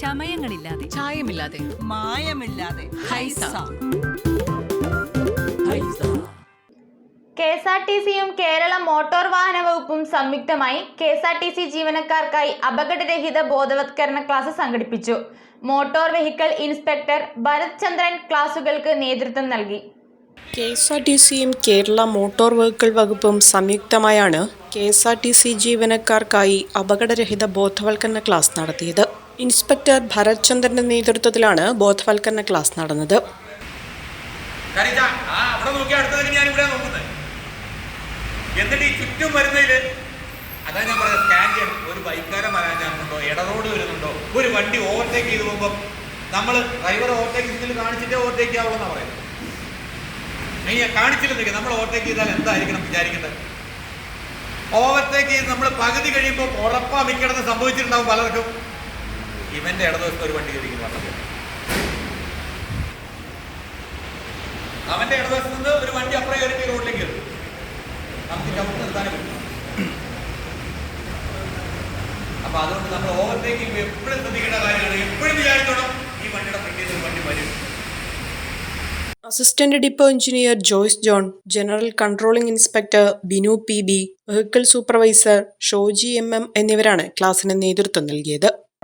ചമയങ്ങളില്ലാതെ. ചായമില്ലാതെ. മായമില്ലാതെ. ഹൈസ. കെ എസ് ആർ ടി സിയും കേരള മോട്ടോർ വാഹന വകുപ്പും സംയുക്തമായി K S R T C ജീവനക്കാർക്കായി അപകടരഹിത ബോധവത്കരണ ക്ലാസ് സംഘടിപ്പിച്ചു. Motor vehicle inspector Bharath Chandran ക്ലാസുകൾക്ക് നേതൃത്വം നൽകി. കെ എസ് ആർ ടി സിയും കേരള മോട്ടോർ വെഹിക്കിൾ വകുപ്പും സംയുക്തമായാണ് K S R T C ജീവനക്കാർക്കായി അപകടരഹിത ബോധവൽക്കരണ ക്ലാസ് നടത്തിയത്. ഇൻസ്പെക്ടർ ഭരത് ചന്ദ്രന്റെ നേതൃത്വത്തിലാണ് ബോധവൽക്കരണ ക്ലാസ് നടന്നത്. എന്നിട്ട് ഈ ചുറ്റും വരുന്നതിൽ അതാ ഞാൻ സ്കാൻ ചെയ്യണം. ഒരു ബൈക്കാരൻ വരാൻ ഇടറോഡ് ഇട വരുന്നുണ്ടോ? ഒരു വണ്ടി ഓവർടേക്ക് ചെയ്ത് പോകുമ്പോൾ നമ്മൾ ഡ്രൈവർ ഓവർടേക്ക് ഇതിൽ കാണിച്ചിട്ടേ ഓവർടേക്ക് ആവുള്ളൂ പറയുന്നത്. നീ കാണിച്ചില്ലെന്നൊക്കെ നമ്മൾ ഓവർടേക്ക് ചെയ്താൽ എന്തായിരിക്കണം വിചാരിക്കേണ്ടത് ഓവർടേക്ക് ചെയ്ത് നമ്മൾ പകുതി കഴിയുമ്പോൾ ഉറപ്പാ മിക്കടന്ന് സംഭവിച്ചിട്ടുണ്ടാവും പലർക്കും. ഇവന്റെ ഇടതുവശത്ത് ഒരു വണ്ടി കയറിക്കുന്നു പറഞ്ഞത് അവന്റെ ഇടതുവശത്ത് നിന്ന് ഒരു വണ്ടി അപ്പുറം കയറി റോഡിലേക്ക് നമുക്ക് ചവിട്ട് നിർത്താനേ പറ്റും. അപ്പൊ അതുകൊണ്ട് നമ്മൾ ഓവർടേക്ക് എപ്പോഴും ശ്രദ്ധിക്കേണ്ട കാര്യമാണ്. എപ്പോഴും വിചാരിച്ചോണം ഈ വണ്ടിയുടെ ഫ്രണ്ടിൽ ഒരു വണ്ടി വരും. Assistant depot engineer Joyce John general controlling inspector Binu P B vehicle supervisor Shoji M M എന്നിവരാണ് ക്ലാസിന് നേതൃത്വം നൽകിയത്.